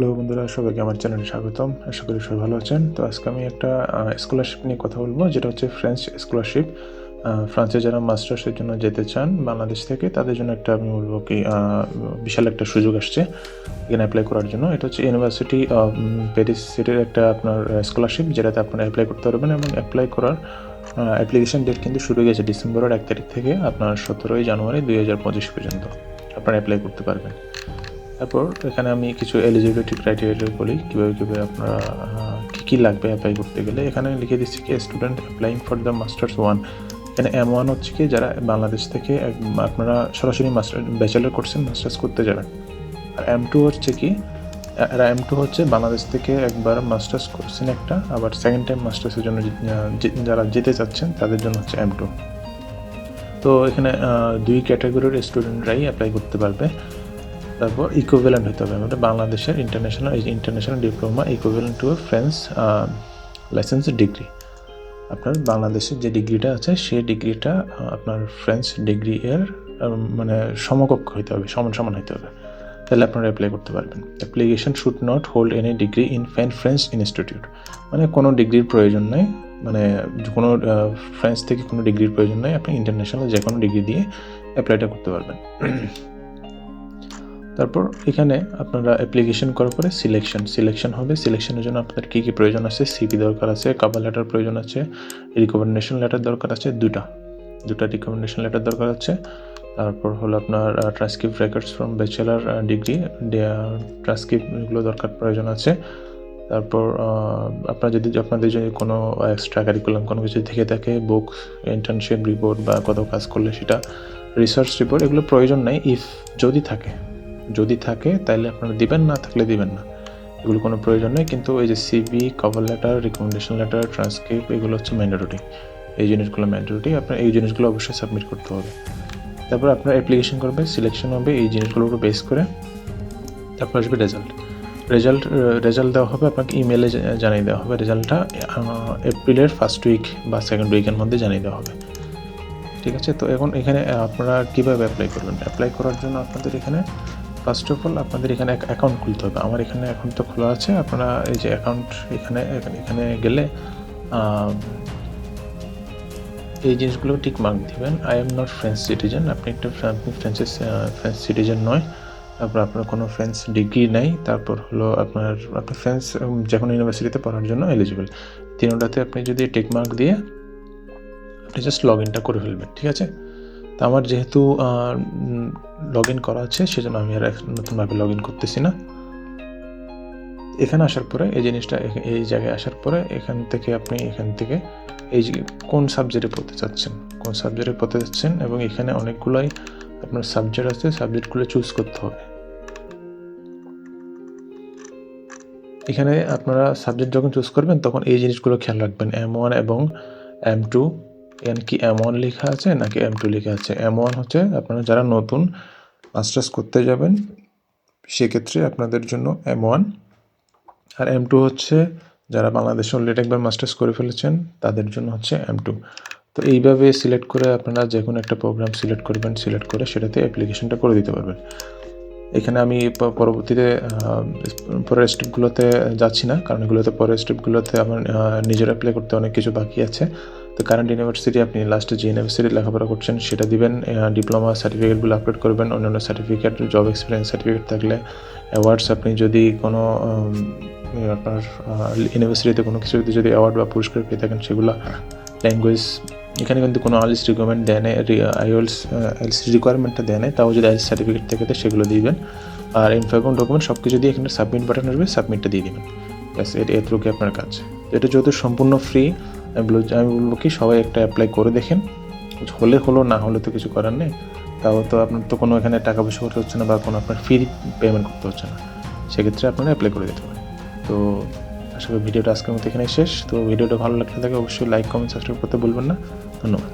Hello বন্ধুরা, সবাইকে আমার চ্যানেলে স্বাগতম। আশা করি সবাই ভালো আছেন। তো আজকে আমি একটা স্কলারশিপ নিয়ে কথা বলব। যেটা হচ্ছে ফ্রেঞ্চ স্কলারশিপ ফ্রান্সে যারা মাস্টার্সের জন্য যেতে চান বাংলাদেশ থেকে, তাদের জন্য একটা আমি বলব কি বিশাল একটা সুযোগ আসছে এখানে অ্যাপ্লাই করার জন্য। এটা হচ্ছে ইউনিভার্সিটি অফ প্যারিস সিটির একটা আপনার স্কলারশিপ যেটাতে আপনারা অ্যাপ্লাই করতে পারবেন এবং অ্যাপ্লাই করার অ্যাপ্লিকেশন ডেট কিন্তু শুরু হয়ে গেছে ডিসেম্বরের এক তারিখ থেকে আপনার সতেরোই জানুয়ারি দুই হাজার পঁচিশ পর্যন্ত। আপনারা অ্যাপ্লাই করতে পারবেন। তারপর এখানে আমি কিছু এলিজিবিলিটি ক্রাইটেরিয়া বলি, কীভাবে কীভাবে আপনারা কী কী লাগবে অ্যাপ্লাই করতে গেলে। এখানে লিখে দিচ্ছি কি student applying for the masters one এখানে এম ওয়ান হচ্ছে কি, যারা বাংলাদেশ থেকে আপনারা সরাসরি মাস্টার ব্যাচেলার করছেন মাস্টার্স করতে যাবেন। আর এম টু হচ্ছে কি আর এম টু হচ্ছে বাংলাদেশ থেকে একবার মাস্টার্স করছেন একটা, আবার সেকেন্ড টাইম মাস্টার্সের জন্য যারা যেতে চাচ্ছেন, তাদের জন্য হচ্ছে এম টু তো এখানে দুই ক্যাটাগরির স্টুডেন্টরাই অ্যাপ্লাই করতে পারবে। তারপর ইকুইভ্যালেন্ট হতে হবে। আমাদের বাংলাদেশের international international diploma equivalent to French licence degree আপনার বাংলাদেশের যে ডিগ্রিটা আছে, সেই ডিগ্রিটা আপনার ফ্রেঞ্চ ডিগ্রি এর মানে সমকক্ষ হতে হবে, সমান সমান হতে হবে। তাহলে আপনারা অ্যাপ্লাই করতে পারবেন। Application should not hold any degree in fan French institute মানে কোনো ডিগ্রির প্রয়োজন নেই। মানে কোনো ফ্রেঞ্চ থেকে কোনো ডিগ্রির প্রয়োজন নেই। আপনি ইন্টারন্যাশনাল যে কোনো ডিগ্রি দিয়ে অ্যাপ্লাইটা করতে পারবেন। তারপর এখানে আপনারা অ্যাপ্লিকেশন করার পরে সিলেকশন সিলেকশন হবে। সিলেকশনের জন্য আপনাদের কী কী প্রয়োজন আছে? সিপি দরকার আছে কাভার লেটার প্রয়োজন আছে রিকমেন্ডেশন লেটার দরকার আছে, দুটা। দুটা রিকমেন্ডেশন লেটার দরকার আছে। তারপর হলো আপনার transcript records from bachelor degree transcript এগুলো দরকার, প্রয়োজন আছে। তারপর আপনার যদি, আপনাদের যদি কোনো এক্সট্রা কারিকুলাম কোনো কিছু থেকে থাকে বুক ইন্টার্নশিপ রিপোর্ট বা কত কাজ করলে সেটা রিসার্চ রিপোর্ট এগুলো প্রয়োজন নেই। ইফ যদি থাকে যদি থাকে, তাহলে আপনারা দিবেন, না থাকলে দিবেন না। এগুলো কোনো প্রয়োজন নেই, কিন্তু এই যে CV cover letter recommendation letter transcript এগুলো হচ্ছে ম্যান্ডেটরি এই জিনিসগুলো ম্যান্ডেটরি আপনার এই জিনিসগুলো অবশ্যই সাবমিট করতে হবে। তারপর আপনার অ্যাপ্লিকেশন করবে সিলেকশন হবে, এই জিনিসগুলোর উপর বেস করে, তারপর আসবে রেজাল্ট রেজাল্ট রেজাল্ট দেওয়া হবে, আপনাকে ইমেলে জানিয়ে দেওয়া হবে। রেজাল্টটা এপ্রিলের ফার্স্ট উইক বা সেকেন্ড উইকের মধ্যে জানিয়ে দেওয়া হবে। ঠিক আছে? তো এখন এখানে, আপনারা কীভাবে অ্যাপ্লাই করবেন? অ্যাপ্লাই করার জন্য আপনাদের এখানে ফার্স্ট অফ অল আপনাদের এখানে এক অ্যাকাউন্ট খুলতে হবে। আমার এখানে অ্যাকাউন্ট তো খোলা আছে। আপনারা এই যে অ্যাকাউন্ট এখানে এখানে- এখানে গেলে এই জিনিসগুলো ঠিক মার্ক দিবেন। I am not French citizen আপনি একটা আপনি ফ্রেঞ্চের ফ্রেঞ্চ সিটিজেন নয়। তারপর আপনার কোনো ফ্রেঞ্চ ডিগ্রি নাই। তারপর হলো আপনার আপনার উম, যে কোনো ইউনিভার্সিটিতে পড়ার জন্য এলিজিবল তিনটাতে আপনি যদি টেক মার্ক দিয়ে আপনি জাস্ট লগ ইনটা করে ফেলবেন। ঠিক আছে? তো আমার যেহেতু লগ ইন করা আছে, সেজন্য আমি আর নতুনভাবে লগ ইন করতেছি না। এখানে আসার পরে, এই জিনিসটা এই জায়গায় আসার পরে, এখান থেকে আপনি এখান থেকে, এই কোন সাবজেক্টে পড়তে চাচ্ছেন? কোন সাবজেক্টে পড়তে চাচ্ছেন? এবং এখানে অনেকগুলোই আপনার সাবজেক্ট আছে সাবজেক্টগুলো চুজ করতে হবে। এখানে আপনারা সাবজেক্ট যখন চুজ করবেন, তখন এই জিনিসগুলো খেয়াল রাখবেন এম ওয়ান এবং এম টু এখানে কি এম ওয়ান লেখা আছে নাকি এম টু লেখা আছে? এম ওয়ান হচ্ছে আপনারা যারা নতুন মাস্টার্স করতে যাবেন, সেক্ষেত্রে আপনাদের জন্য এম ওয়ান আর এম টু হচ্ছে যারা বাংলাদেশে অলরেডি একবার মাস্টার্স করে ফেলেছেন, তাদের জন্য হচ্ছে এম টু তো এইভাবে সিলেক্ট করে আপনারা যে কোনো একটা প্রোগ্রাম সিলেক্ট করবেন সিলেক্ট করে সেটাতে অ্যাপ্লিকেশনটা করে দিতে পারবেন। এখানে আমি পরবর্তীতে পরের স্টেপগুলোতে যাচ্ছি না, কারণ এগুলোতে পরের স্টেপগুলোতে আমার নিজের অ্যাপ্লাই করতে অনেক কিছু বাকি আছে। তো কারেন্ট ইউনিভার্সিটি আপনি লাস্টে যে ইউনিভার্সিটি লেখাপড়া করছেন, সেটা দিবেন ডিপ্লোমা সার্টিফিকেটগুলো আপলোড করবেন, অন্যান্য সার্টিফিকেট জব এক্সপিরিয়েন্স সার্টিফিকেট থাকলে অ্যাওয়ার্ডস আপনি যদি কোনো আপনার ইউনিভার্সিটিতে কোনো কিছু যদি অ্যাওয়ার্ড বা পুরস্কার পেয়ে থাকেন, সেগুলো ল্যাঙ্গুয়েজ এখানে কিন্তু কোনো আইএলস রিকোয়ারমেন্ট দেয় না আইএলস আইএলস রিকোয়ারমেন্টটা দেয় না, তাও যদি আইএলস সার্টিফিকেট থেকে সেগুলো দিবেন। আর ইনফর্ম ডকুমেন্ট সব কিছু দিয়ে এখানে সাবমিট বাটন আসবে সাবমিটটা দিয়ে দিবেন। ব্যাস এটা এতটুকু আপনার কাজ। এটা যেহেতু সম্পূর্ণ ফ্রি আমি বলব আমি বলব কি, সবাই একটা অ্যাপ্লাই করে দেখেন। হলে হলো, না হলে তো কিছু করার নেই। তাও তো আপনার তো কোনো এখানে টাকা পয়সা করতে হচ্ছে না বা কোনো আপনার ফ্রি পেমেন্ট করতে হচ্ছে না। সেক্ষেত্রে আপনারা অ্যাপ্লাই করে দিতে পারেন। তো আশা করি ভিডিওটা আজকের মতো এখানে শেষ। তো ভিডিওটা ভালো লাগলে থাকে, অবশ্যই লাইক কমেন্ট সাবস্ক্রাইব করতে বলবেন না। ধন্যবাদ।